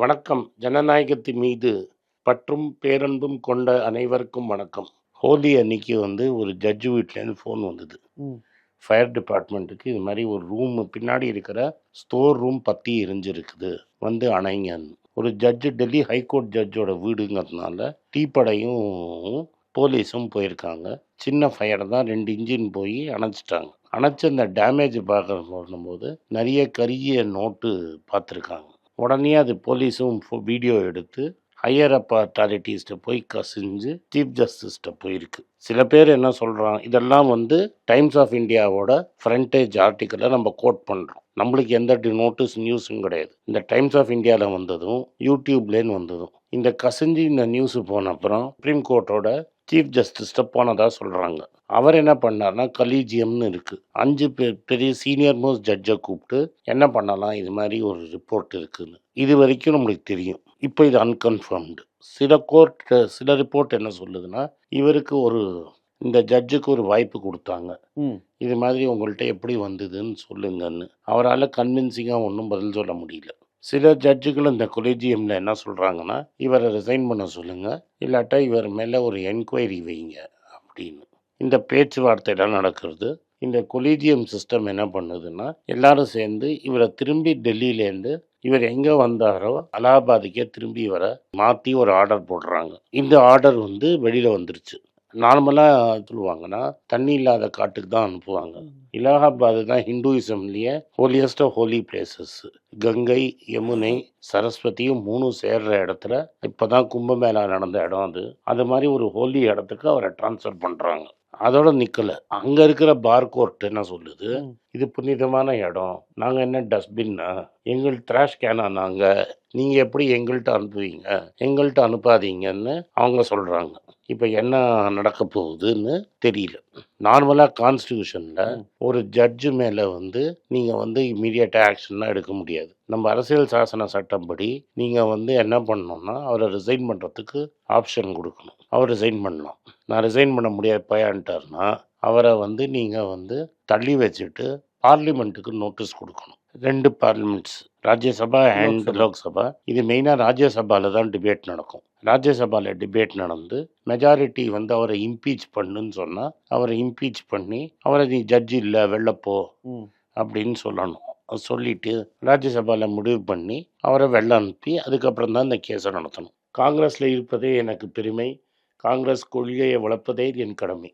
வணக்கம். ஜனநாயகத்தின் மீது பற்றும் பேரன்பும் கொண்ட அனைவருக்கும் வணக்கம். ஹோலி அன்னைக்கு வந்து ஒரு ஜட்ஜு வீட்டிலேருந்து ஃபோன் வந்தது. ஃபயர் டிபார்ட்மெண்ட்டுக்கு இது மாதிரி ஒரு ரூம் பின்னாடி இருக்கிற ஸ்டோர் ரூம் பற்றி எரிஞ்சிருக்குது. வந்து அணைங்கன்னு. ஒரு ஜட்ஜு டெல்லி ஹைகோர்ட் ஜட்ஜோட வீடுங்கிறதுனால டீப்படையும் போலீஸும் போயிருக்காங்க. சின்ன ஃபயர் தான் ரெண்டு இன்ஜின் போய் அணைச்சிட்டாங்க. அணைச்சி அந்த டேமேஜ் பார்க்க பண்ணும்போது நிறைய கருகிய நோட்டு பார்த்துருக்காங்க உடனே அது போலீஸும் வீடியோ எடுத்து ஹையர் அப் அத்தாரிட்டிஸ்ட்டை போய் கசிஞ்சு சீஃப் ஜஸ்டிஸ்ட்ட போயிருக்கு. சில பேர் என்ன சொல்கிறாங்க இதெல்லாம் வந்து டைம்ஸ் ஆஃப் இந்தியாவோட ஃப்ரண்டேஜ் ஆர்டிக்கலை நம்ம கோட் பண்ணுறோம் நம்மளுக்கு எந்த நோட்டீஸ் நியூஸும் கிடையாது. இந்த டைம்ஸ் ஆஃப் இந்தியாவில் வந்ததும் யூடியூப்லேன்னு வந்ததும் இந்த கசிஞ்சு இந்த நியூஸு போன அப்புறம் சுப்ரீம் கோர்ட்டோட சீஃப் ஜஸ்டிஸ்ட்ட போனதாக சொல்கிறாங்க அவர் என்ன பண்ணார்னா கலீஜியம்னு இருக்குது அஞ்சு பேர் பெரிய சீனியர் மோஸ்ட் ஜட்ஜை கூப்பிட்டு என்ன பண்ணலாம்? இது மாதிரி ஒரு ரிப்போர்ட் இருக்குன்னு. இது வரைக்கும் நம்மளுக்கு தெரியும். இப்போ இது அன்கன்ஃபர்ம்டு சில கோர்ட் சில ரிப்போர்ட் என்ன சொல்லுதுன்னா இவருக்கு ஒரு இந்த ஜட்ஜுக்கு ஒரு வாய்ப்பு கொடுத்தாங்க. ம். இது மாதிரி உங்கள்கிட்ட எப்படி வந்ததுன்னு சொல்லுங்கன்னு. அவரால் கன்வின்சிங்காக ஒன்றும் பதில் சொல்ல முடியல. சில ஜட்ஜுகள் இந்த கொலேஜியமில் என்ன சொல்கிறாங்கன்னா இவரை ரிசைன் பண்ண சொல்லுங்கள் இல்லாட்டா இவர் மேலே ஒரு என்கொயரி வைங்க அப்படின்னு. இந்த பேச்சுவார்த்தையெல்லாம் நடக்கிறது? இந்த கொலீஜியம் சிஸ்டம் என்ன பண்ணுதுன்னா எல்லாரும் சேர்ந்து இவரை திரும்பி டெல்லியிலேருந்து இவர் எங்கே வந்தாரோ அலகாபாத்துக்கே திரும்பி இவரை மாற்றி ஒரு ஆர்டர் போடுறாங்க. இந்த ஆர்டர் வந்து வெளியில் வந்துருச்சு. நார்மலாக சொல்லுவாங்கன்னா தண்ணி இல்லாத காட்டுக்கு தான் அனுப்புவாங்க. இலாகாபாத் தான் ஹிந்துயிசம்லேயே holiest holy places Ganga Yamuna சரஸ்வதியும் மூணும் சேர்ற இடத்துல இப்போ தான் கும்பமேளா நடந்த இடம் அது. அது மாதிரி ஒரு ஹோலி இடத்துக்கு அவரை ட்ரான்ஸ்ஃபர் பண்ணுறாங்க அதோட நிற்கலை அங்கே இருக்கிற பார் கோர்ட் என்ன சொல்லுது. இது புனிதமான இடம். நாங்கள் என்ன டஸ்ட்பின்னா எங்கள் ட்ராஷ் கேனா நாங்கள் நீங்கள் எப்படி எங்கள்கிட்ட அனுப்புவீங்க? எங்கள்கிட்ட அனுப்பாதீங்கன்னு அவங்க சொல்கிறாங்க இப்போ என்ன நடக்க போகுதுன்னு தெரியல. நார்மலாக கான்ஸ்டியூஷனில். ஒரு ஜட்ஜு மேலே வந்து நீங்கள் வந்து இம்மீடியட்டாக ஆக்ஷன்லாம் எடுக்க முடியாது. நம்ம அரசியல் சாசன சட்டப்படி நீங்கள் வந்து என்ன பண்ணணும்னா அவரை ரிசைன் பண்ணுறதுக்கு ஆப்ஷன் கொடுக்கணும். அவர் ரிசைன் பண்ணலாம். நான் ரிசைன் பண்ண முடியாது பயான்ட்டார்னா அவரை வந்து நீங்கள் வந்து தள்ளி வச்சுட்டு பார்லிமெண்ட்டுக்கு நோட்டீஸ் கொடுக்கணும். ரெண்டு பார்லிமெண்ட்ஸ் ராஜ்யசபா அண்ட். லோக்சபா. இது மெயினாக ராஜ்யசபாவில் தான் டிபேட் நடக்கும். ராஜ்யசபாவில் டிபேட் நடந்து மெஜாரிட்டி வந்து அவரை இம்பீச் பண்ணுன்னு சொன்னால் அவரை இம்பீச் பண்ணி அவரை நீ ஜட்ஜ் இல்லை வெளிலப்போ ம். அப்படின்னு சொல்லணும். சொல்லிட்டு ராஜ்யசபாவில் முடிவு பண்ணி அவரை வெளில அனுப்பி அதுக்கப்புறம் தான் இந்த கேஸை நடத்தணும். காங்கிரஸில் இருப்பதே எனக்கு பெருமை. காங்கிரஸ் கொள்கையை வளர்ப்பதே என் கடமை.